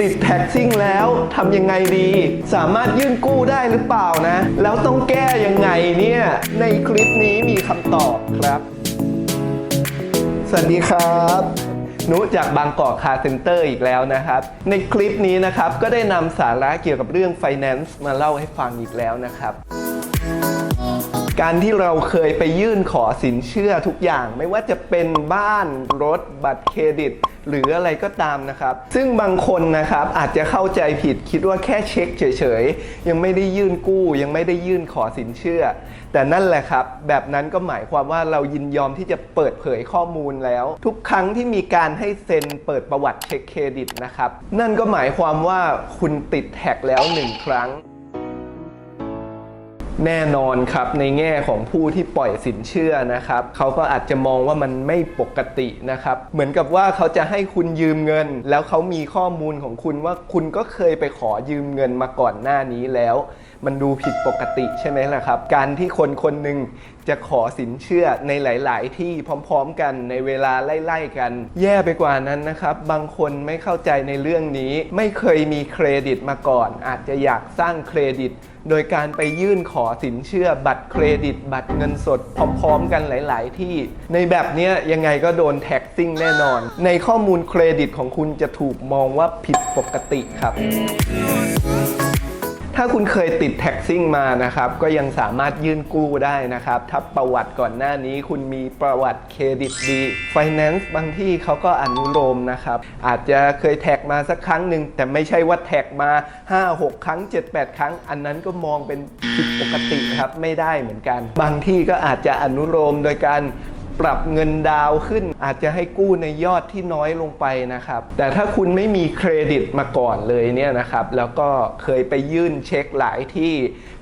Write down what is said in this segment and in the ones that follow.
ติดแท็กซิ่งแล้วทำยังไงดี สามารถยื่นกู้ได้หรือเปล่านะ แล้วต้องแก้ยังไงเนี่ย ในคลิปนี้มีคำตอบครับ สวัสดีครับนุจากบางกอกคาเซ็นเตอร์อีกแล้วนะครับ ในคลิปนี้นะครับก็ได้นำสาระเกี่ยวกับเรื่อง Finance มาเล่าให้ฟังอีกแล้วนะครับ การที่เราเคยไปยื่นขอสินเชื่อทุกอย่าง ไม่ว่าจะเป็นบ้านรถบัตรเครดิต หรืออะไรก็ตามนะครับ ซึ่งบางคนนะครับอาจจะเข้าใจผิดคิดว่าแค่เช็คเฉยๆ ยังไม่ได้ยื่นกู้ ยังไม่ได้ยื่นขอสินเชื่อ แต่นั่นแหละครับ แบบนั้นก็หมายความว่าเรายินยอมที่จะเปิดเผยข้อมูลแล้ว ทุกครั้งที่มีการให้เซ็นเปิดประวัติเช็คเครดิตนะครับนั่นก็หมายความว่าคุณติดแท็กแล้วหนึ่งครั้ง แน่นอนครับในแง่ของผู้ที่ปล่อยสินเชื่อนะครับเขาก็อาจจะมองว่ามันไม่ปกตินะครับ เหมือนกับว่าเขาจะให้คุณยืมเงิน แล้วเขามีข้อมูลของคุณว่าคุณก็เคยไปขอยืมเงินมาก่อนหน้านี้แล้ว มันดูผิดปกติใช่ไหมล่ะครับ การที่คนคนหนึ่ง จะขอสินเชื่อในหลาย ๆ ที่พร้อม ๆ กันในเวลาไล่ๆกัน แย่ไปกว่านั้นนะครับ บางคนไม่เข้าใจในเรื่องนี้ ไม่เคยมีเครดิตมาก่อน อาจจะอยากสร้างเครดิต โดยการไปยื่นขอสินเชื่อบัตรเครดิต บัตรเงินสด พร้อม ๆ กันหลาย ๆ ที่ ในแบบนี้ยยังไงก็โดนแท็กซิ่งแน่นอน ในข้อมูลเครดิตของคุณจะถูกมองว่าผิดปกติครับ ถ้าคุณเคยติดแท็กซิ่งมานะครับ ก็ยังสามารถยื่นกู้ได้นะครับ ถ้าประวัติก่อนหน้านี้คุณมีประวัติเครดิตดี Finance บางที่เขาก็อนุโลมนะครับ อาจจะเคยแท็กมาสักครั้งหนึ่งแต่ไม่ใช่ว่าแท็กมา 5-6 ครั้ง 7-8 ครั้ง อันนั้นก็มองเป็นผิดปกติครับไม่ได้เหมือนกัน บางที่ก็อาจจะอนุโลมโดยการ ปรับเงินดาวขึ้น อาจจะให้กู้ในยอดที่น้อยลงไปนะครับ แต่ถ้าคุณไม่มีเครดิตมาก่อนเลยเนี่ยนะครับ แล้วก็เคยไปยื่นเช็คหลายที่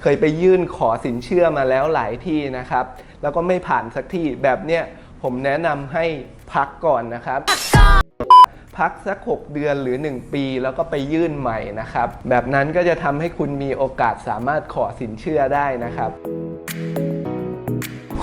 เคยไปยื่นขอสินเชื่อมาแล้วหลายที่นะครับ แล้วก็ไม่ผ่านสักที่แบบเนี้ยผมแนะนำให้พักก่อนนะครับ พักสัก 6 เดือนหรือ 1 ปี แล้วก็ไปยื่นใหม่นะครับ แบบนั้นก็จะทำให้คุณมีโอกาสสามารถขอสินเชื่อได้นะครับ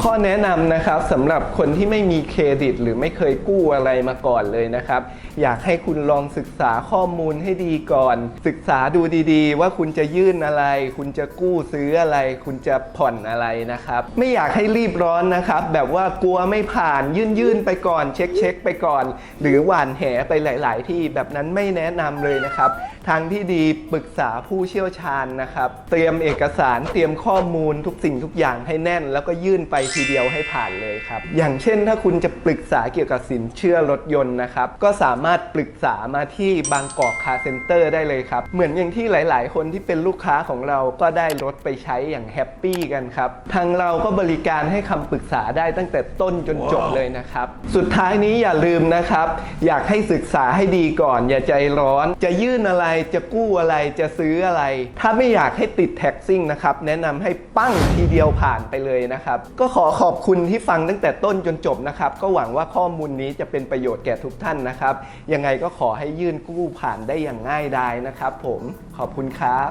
ข้อแนะนำนะครับสำหรับคนที่ไม่มีเครดิต หรือไม่เคยกู้อะไรมาก่อนเลยนะครับ อยากให้คุณลองศึกษาข้อมูลให้ดีก่อน ศึกษาดูดีๆ ว่าคุณจะยื่นอะไร คุณจะกู้ซื้ออะไร คุณจะผ่อนอะไรนะครับ ไม่อยากให้รีบร้อนนะครับ แบบว่ากลัวไม่ผ่านยื่นยื่นๆไปก่อน เช็คเช็คๆไปก่อน หรือหวานแหไปหลาย ๆ ที่แบบนั้นไม่แนะนำเลยนะครับทางที่ดีปรึกษาผู้เชี่ยวชาญนะครับ เตรียมเอกสารเตรียมข้อมูลทุกสิ่งทุกอย่างให้แน่น แล้วก็ยื่นไปทีเดียวให้ผ่านเลยครับ อย่างเช่นถ้าคุณจะปรึกษาเกี่ยวกับสินเชื่อรถยนต์นะครับ ก็สามารถปรึกษามาที่บางกอกคาร์เซ็นเตอร์ได้เลยครับ เหมือนอย่างที่หลาย ๆ คนที่เป็นลูกค้าของเราก็ได้รถไปใช้อย่างแฮปปี้กันครับ ทางเราก็บริการให้คำปรึกษาได้ตั้งแต่ต้นจนจบเลยนะครับ สุดท้ายนี้อย่าลืมนะครับ อยากให้ศึกษาให้ดีก่อน อย่าใจร้อน จะยื่นอะไรจะกู้อะไรจะซื้ออะไร ถ้าไม่อยากให้ติดแท็กซิ่งนะครับแนะนำให้ปั้งทีเดียวผ่านไปเลยนะครับก็ขออขอบคุณที่ฟังตั้งแต่ต้นจนจบนะครับ ก็หวังว่าข้อมูลนี้จะเป็นประโยชน์แก่ทุกท่านนะครับ ยังไงก็ขอให้ยื่นกู้ผ่านได้อย่างง่ายดายนะครับ ผมขอบคุณครับ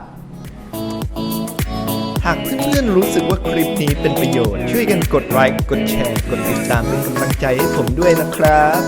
หากเพื่อนๆรู้สึกว่าคลิปนี้เป็นประโยชน์ ช่วยกันกดไลค์กดแชร์ กดติดตามเป็นกำลังใจให้ผมด้วยนะครับ